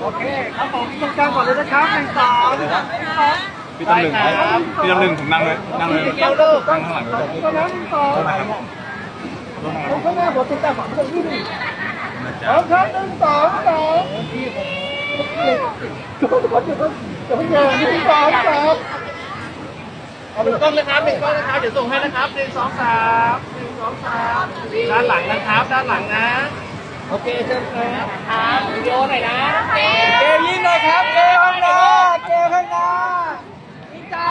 โอเคครับผมตรงกลางก่อนเลยนะครับหนึ่งสองพี่ตำลึงพี่ตำลึงผมนั่งเลยนั่งเลยเกี่ยวเลิกนั่งข้างหลังเลยตัวนั้นหนึ่งสองผมข้างหน้าผมติดตามฝั่งตรงนี้สองครับหนึ่งสองสองจะเพิ่งจะเพิ่งจะเพิ่งเจอหนึ่งสองสามเอาหนึ่งกล้องนะครับหนึ่งกล้องนะครับ เดี๋ยวส่งให้นะครับหนึ่งสองสามหนึ่งสองสามด้านหลังนะครับ ด้านหลังนะ โอเคเชิญครับครับวิดีโอหน่อยนะเกมยิงหน่อยครับเกมข้างหน้าเกมข้างหน้านี่จ้า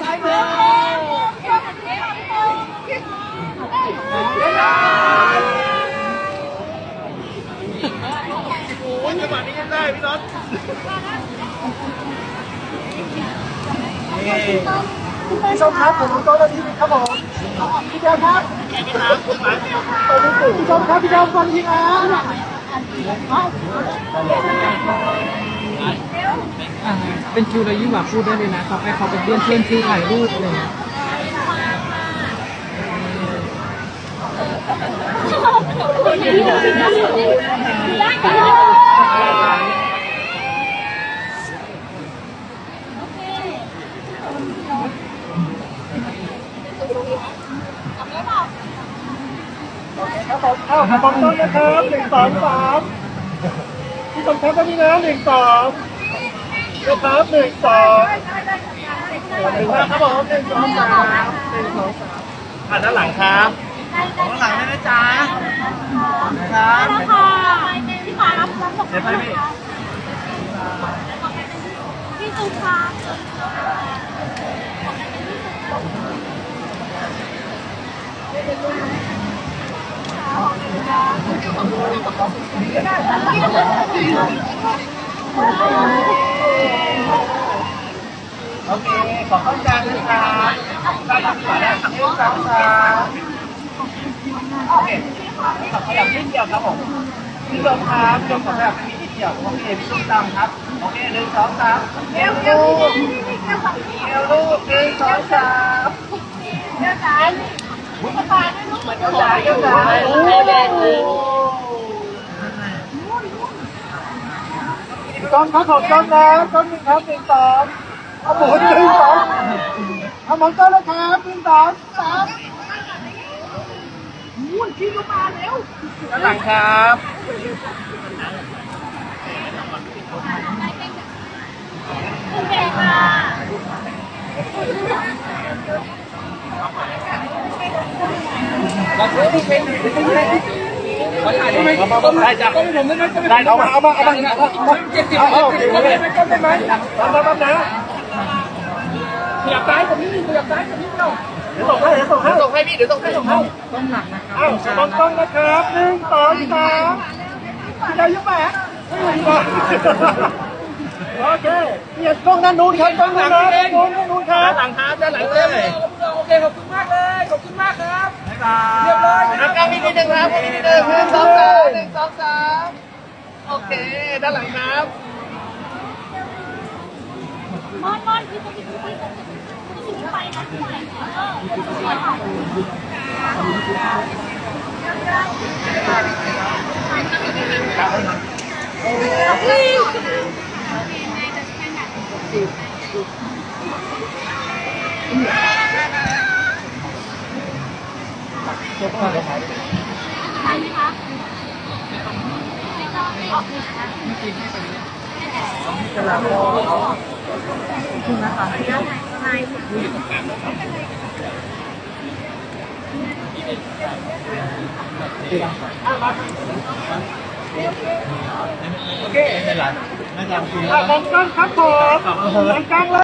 ซ้ายมือโอ้ยจังหวะนี้ยังได้พี่น็อต นี่พี่ชมครับผมโต๊ะนาทีนี้ครับผมพี่เจ้าครับพี่ชมครับพี่เจ้าฟังทีนะอ่าเป็นคิวระยุแบบพูดได้เลยนะต่อไปเขาเป็นเพื่อนเพื่อนที่ถ่ายรูปเลยครับ ผมเข้าครับผมต้นนะครับหนึ่งสองสามพี่ชมครับตอนนี้นะหนึ่งสองนะครับหนึ่งสองหนึ่งครับผมหนึ่งสองสามหนึ่งสองสามอะด้านหลังครับด้านหลังได้นะจ๊ะครับค่ะพี่ฟ้ารับรับส่งเดี๋ยวไปพี่พี่สุค่ะ โอเค ขอเข้าใจนะครับด้านหลังก่อนนะหนึ่งสองสามโอเคขอขยับนิดเดียวครับผมพี่ชมครับพี่ชมขอขยับนิดเดียวโอเคพี่ชมตามครับ โอเคหนึ่งสองสามเอวลูกเอวลูกหนึ่งสองสาม เดี๋ยวจ๋าพี่ฟ้า ด้วยลูกเหมือนเจ้าจ๋าเจ้าจ๋าโอ้ก้อนครับของก้อนนะก้อนหนึ่งครับหนึ่งสองเอาหมุนหนึ่งสองเอาหมุนก้อนแล้วครับหนึ่งสองสามมุ่นขี้ก็มาแล้วด้านหลังครับ โอเคค่ะ ได้จ้ะได้เอามาเอามาเอามาเจ็ดสิบเอาเอาเอาเลยไม่ก้มได้ไหมเอามาเอานะขยับซ้ายผมนิดนึงขยับซ้ายผมนิดเดียวเดี๋ยวส่งให้เดี๋ยวส่งให้ส่งให้พี่เดี๋ยวส่งให้ส่งให้ต้องหนักนะครับอ้าวมองกล้องนะครับหนึ่งสองสามพี่ดาวยุบแหมโอเคเนี่ยกล้องด้านนู้นครับกล้องด้านนู้นด้านนู้นด้านนู้นครับด้านหลังครับด้านหลังเลยโอเคขอบคุณมากเลยขอบคุณมาก ครับบ๊ายบายเรียบร้อยนับกล้องนิดนึงครับนิดนึงหนึ่งสองสามหนึ่งสองสามโอเค ด้านหลังครับมอนมอนพี่ต้องพี่ต้องพี่ต้องพี่ไปนะพี่ไปเออสวยค่ะใช่ไหมคะไม่ต้องไม่ต้องโอเคไม่เป็นไรไม่จำคุณมองกล้องครับผมมองกล้องเลย